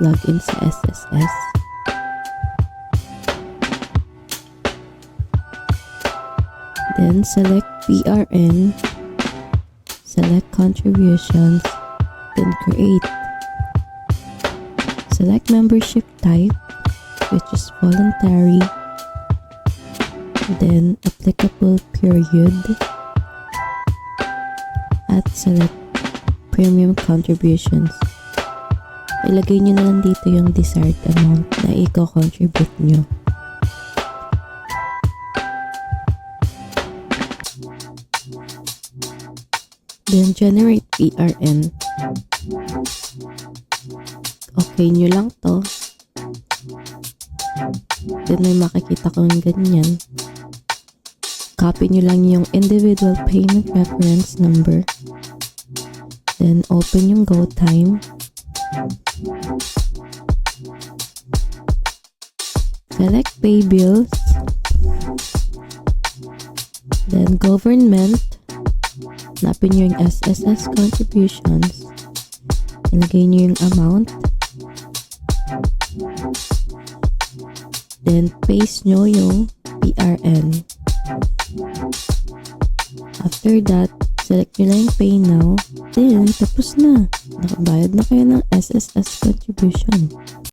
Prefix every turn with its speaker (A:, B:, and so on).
A: mag-login sa SSS. Then select PRN, select contributions, then create. Select membership type, which is voluntary, then applicable period, at select premium contributions. Ilagay nyo na lang dito yung desired amount na i-contribute nyo. Then generate PRN. Okay nyo lang to. Then may makikita kong ganyan. Copy nyo lang yung individual payment reference number. Then open yung go time. Select pay bills. Then government. Hanapin nyo yung SSS contributions. Ilagay nyo yung amount. Then paste nyo yung PRN. After that, select nyo lang yung pay now. Then, tapos na. Nakabayad na kayo ng SSS contribution.